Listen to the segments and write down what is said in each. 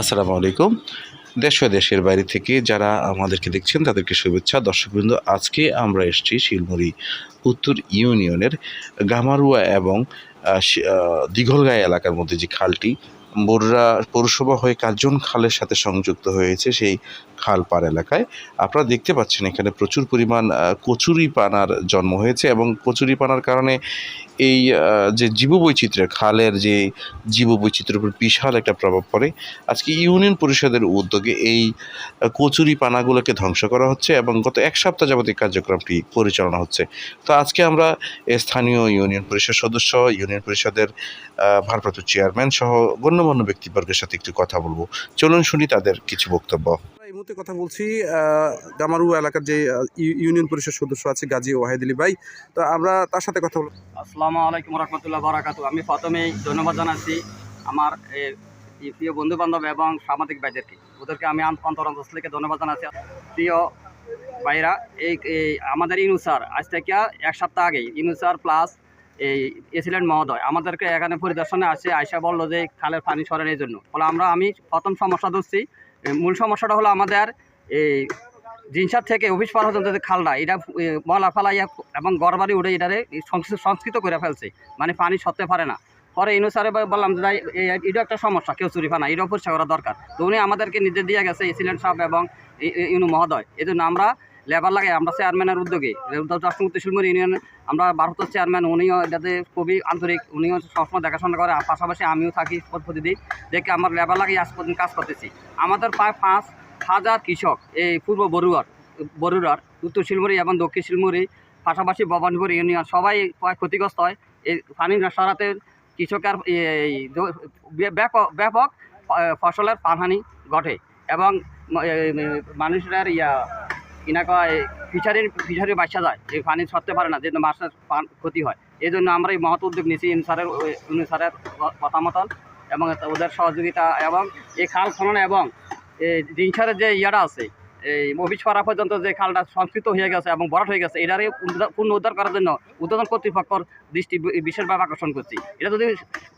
আসসালামু আলাইকুম। দেশ ও দেশের বাইরে থেকে যারা আমাদেরকে দেখছেন, তাদেরকে শুভেচ্ছা। দর্শকবৃন্দ, আজকে আমরা এসেছি শিলমুড়ি উত্তর ইউনিয়নের গামারুয়া এবং দীঘলগাঁও এলাকার মধ্যে যে খালটি, বোর্রা পৌরসভা হয়ে কার্জন খালের সাথে সংযুক্ত হয়েছে। সেই খাল পার এলাকায়। আপনারা দেখতে পাচ্ছেন এখানে প্রচুর পরিমাণ আহ, কচুরি পানার জন্ম হয়েছে এবং কচুরি পানার কারণে এই যে জীববৈচিত্র্যের খালের যে জীববৈচিত্র্যের উপর বিশাল একটা প্রভাব পড়ে। আজকে ইউনিয়ন পরিষদের উদ্যোগে এই কচুরি পানাগুলোকে ধ্বংস করা হচ্ছে এবং গত এক সপ্তাহ যাবত এই কার্যক্রমটি পরিচালনা হচ্ছে। তো আজকে আমরা স্থানীয় ইউনিয়ন পরিষদ সদস্য ইউনিয়ন পরিষদের ভারপ্রাপ্ত চেয়ারম্যান সহ গণ্যমান্য ব্যক্তিবর্গের সাথে একটু কথা বলব। চলুন শুনি তাদের কিছু বক্তব্য। মুহূর্তে কথা বলছি গামারু এলাকার যে ইউ- ইউনিয়ন পরিষদ সদস্য আছে গাজী ওয়াহেদ আলী ভাই। তো আমরা তার সাথে কথা বলব। আসসালামু আলাইকুম রহমতুল্লাহ বারাকাতু আমি প্রথমেই ধন্যবাদ জানাচ্ছি আমার প্রিয় বন্ধু বান্ধব এবং সামাজিক ভাইদেরকে। ওদেরকে আমি আন্ত- অন্তর অন্তর থেকে ধন্যবাদ জানাচ্ছি। প্রিয় ভাইরা, এই আমাদের ইনুসার আজ থেকে এক সপ্তাহ আগে ইনুসার প্লাস এই এসিলেন্ট মহোদয় আমাদেরকে এখানে পরিদর্শনে আসে আয়সা বলল যে খালের পানি সরানোর জন্য। ফলে আমরা আমি প্রথম সমস্যা ধরছি মূল সমস্যাটা হলো আমাদের এই জিনসার থেকে অফিস পার পর্যন্ত যে খালটা, এটা মলা ফালাইয়া এবং গড়বাড়ি উঠে এটারে সংস্কৃত করে ফেলছে মানে পানি সরতে পারে না। পরে ইনু স্যারে বললাম যে এটা একটা সমস্যা, কেউ চুরি ফানা এটাও পরিষ্কার করা দরকার। তো উনি আমাদেরকে নির্দেশ দিয়ে গেছে এসিলেন্ট সাহেব এবং ই- ই- ইনু মহোদয়। এই জন্য আমরা লেবার লাগে, আমরা চেয়ারম্যানের উদ্যোগে। দশমুক্তি শিলমুর ইউনিয়ন, আমরা ভারতের চেয়ারম্যান উনিও এটাতে খুবই আন্তরিক, উনিও সবসময় দেখাশোনা করে পাশাপাশি আমিও থাকি প্রতিদিন দেখে আমার লেবার লাগে, আজ পর্যন্ত কাজ করতেছি। আমাদের প্রায় পাঁচ হাজার কৃষক, এই পূর্ব বরুয়ার বরুড়ার উত্তর শিলমুড়ি এবং দক্ষিণ শিলমুড়ি, পাশাপাশি ভবানীপুর ইউনিয়ন, সবাই প্রায় ক্ষতিগ্রস্ত হয়। এই পানি সরাতে কৃষকের ব্যাপক ব্যাপক ফসলের পানহানি ঘটে এবং মানুষের ইয়া কিনা কয় ফিশারির ফিশারি বাসা যায় এই পানি সরতে পারে না, যে মাছের ক্ষতি হয়। এই জন্য আমরা এই মহৎ উদ্যোগ নিয়েছি ইনসারের ইনসারের কথা মতন এবং ওদের সহযোগিতা এবং এই খাল খনন এবং জিনসারের যে ইয়াটা আছে, এই অফিস পাড়া পর্যন্ত যে খালটা সংস্কৃত হয়ে গেছে এবং বরাট হয়ে গেছে এটারে উদ্ধার- পূর্ণ উদ্ধার করার জন্য উদ্বোধন কর্তৃপক্ষর দৃষ্টি বিশেষভাবে আকর্ষণ করছি। এটা যদি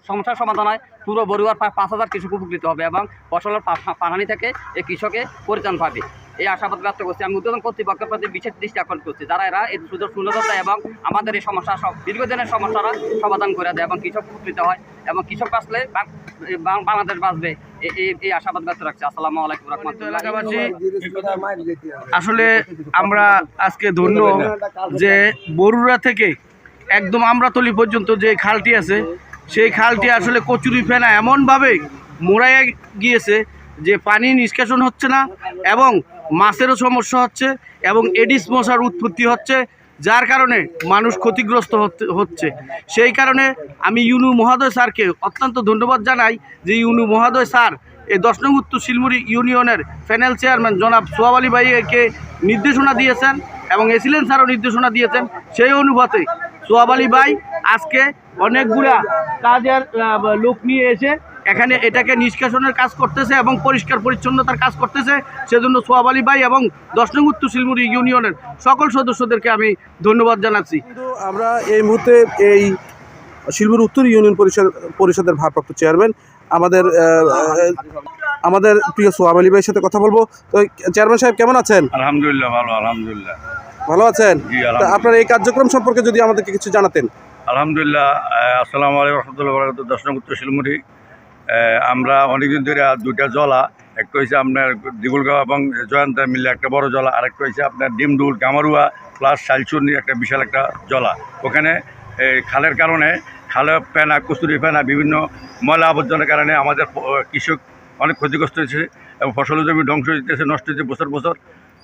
সমস্যার সমাধান হয়, পুরো বড়ুয়ার প্রায় পাঁচ হাজার কৃষক উপকৃত হবে এবং ফসলের পা- পানানি থেকে এই কৃষকে পরিত্রাণ পাবে। এই আশাবাদ ব্যক্ত করছি। আমি উদ্বোধন কর্তৃপক্ষের প্রতি বিশেষ দৃষ্টি আকর্ষণ করছি। যারা এরা এই সুযোগ সুন্দর দেয় এবং আমাদের এই সমস্যা দীর্ঘদিনের সমস্যারা সমাধান করে দেয় এবং কৃষক উপকৃত হয় এবং কৃষক বাঁচলে বাংলাদেশ বাঁচবে। এই আশাবাদ ব্যক্ত রাখছি। আসসালামু আলাইকুম রহমতুল্লাহ। আসলে আমরা আজকে ধন্য যে বরুড়া থেকে একদম আমরাতলি পর্যন্ত যে খালটি আছে, সেই খালটি আসলে কচুরি ফেনা এমনভাবে মোড়াইয়া গিয়েছে যে পানি নিষ্কাশন হচ্ছে না এবং মাছেরও সমস্যা হচ্ছে এবং এডিস মশার উৎপত্তি হচ্ছে, যার কারণে মানুষ ক্ষতিগ্রস্ত হচ্ছে সেই কারণে আমি ইউনু মহাদয় স্যারকে অত্যন্ত ধন্যবাদ জানাই যে ইউনু মহাদয় স্যার এই দশ নং উত্তর শিলমুড়ি ইউনিয়নের প্যানেল চেয়ারম্যান জনাব সোহাব আলী ভাইকে নির্দেশনা দিয়েছেন এবং এসিলেন স্যারও নির্দেশনা দিয়েছেন। সেই অনুপাতে সোহাব আলী ভাই আজকে অনেকগুলা কাজের লোক নিয়ে এসে এখানে এটাকে নিষ্কাশনের কাজ করতেছে এবং পরিষ্কার পরিচ্ছন্নতার কাজ করতেছে সেজন্য সোহাব আলী ভাই এবং দশ নং উত্তর শিলমুড়ি ইউনিয়নের সকল সদস্যদেরকে আমি ধন্যবাদ জানাচ্ছি। কিন্তু আমরা এই মুহূর্তে এই শিলপুর উত্তর ইউনিয়ন পরিষদ পরিষদের ভারপ্রাপ্ত চেয়ারম্যান আমাদের আমাদের প্রিয় সোহাব আলী ভাইয়ের সাথে কথা বলব। তো চেয়ারম্যান সাহেব কেমন আছেন? আলহামদুলিল্লাহ ভালো আলহামদুলিল্লাহ। ভালো আছেন? আপনার এই কার্যক্রম সম্পর্কে যদি আমাদেরকে কিছু জানাতেন। আলহামদুলিল্লাহ আসসালামু আলাইকুম রহমতুল্লাহ বরাকাত দশ নং উত্তর শিলমুড়ি। আমরা অনেকদিন ধরে দুইটা জলা একটা হয়েছে আপনার দিগুলগাঁও এবং জয়ন্তা মিলে একটা বড় জলা আরেকটা হয়েছে আপনার ডিমডুল গামারুয়া প্লাস শালচুন্নি একটা বিশাল একটা জলা। ওখানে খালের কারণে খালে ফেনা, কস্তুরি ফেনা, বিভিন্ন ময়লা আবর্জনার কারণে আমাদের কৃষক অনেক ক্ষতিগ্রস্ত হয়েছে এবং ফসল জমি ধ্বংস হইতেছে নষ্ট হচ্ছে বছর বছর।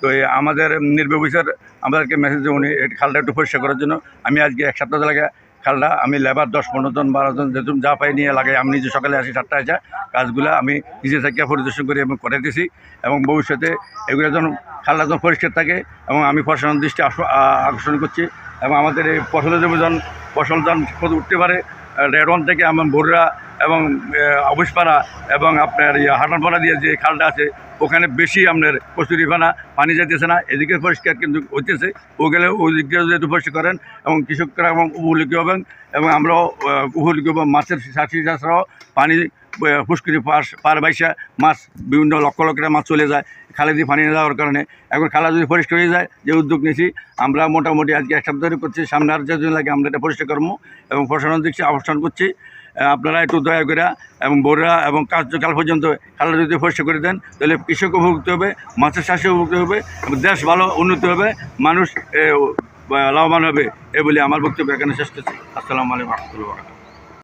তো আমাদের নির্বাহী অফিসার আমাদেরকে মেসেজ উনি খালটা একটু পরিষ্কার করার জন্য। আমি আজকে এক সপ্তাহ লাগে খালটা আমি লেবার দশ, পনেরো জন, বারো জন যেরকম যা পাই নিয়ে লাগে, আমি নিজে সকালে আসি সাতটা যা কাজগুলো আমি নিজে থেকে পরিদর্শন করি এবং করে দিছি এবং ভবিষ্যতে এগুলো যেন খালটা যেন পরিষ্কার থাকে এবং আমি ফসলের দৃষ্টি আকর্ষণ করছি এবং আমাদের এই ফসলের জমি যখন ফসল যেন উঠতে পারে রেড থেকে আমার ভোররা এবং অবসপাড়া এবং আপনার ইয়ে হাটানপাড়া দিয়ে যে খালটা আছে, ওখানে বেশি আপনার কচুরিপানা পানি যাইতেছে না। এদিকে পরিষ্কার কিন্তু হইতেছে। ও গেলে ওই দিক দিয়ে যদি পরিষ্কার করেন এবং কৃষকরা এবং উপকূলীয় হবেন এবং আমরাও উপকূলীয় বা মাছের চাষি চাষরাও পানি পুষ্করি পাশ, পার বাইসা মাছ, বিভিন্ন লক্ষ লক্ষ মাছ চলে যায় খালে দিয়ে পানি যাওয়ার কারণে। এখন খালা যদি পরিষ্কার হয়ে যায়, যে উদ্যোগ নিয়েছি, আমরা মোটামুটি আজকে এক সপ্তাহ করছি, সামনে আর যেদিন লাগে আমরা এটা পরিষ্কার করব এবং প্রশাসন দিচ্ছি আহ্বান করছি। আপনারা একটু দয়া করে এবং বোররা এবং কার্যকাল পর্যন্ত খেলা যদি ফসে করে দেন, তাহলে কৃষক উপভুক্ত হবে, মাছের চাষে উপভুক্ত হবে দেশ ভালো উন্নতি হবে, মানুষ লাভবান হবে, এ বলে আমার বক্তব্য এখানে শেষ করছি। আসসালামু আলাইকুম রহমতুল্লাহ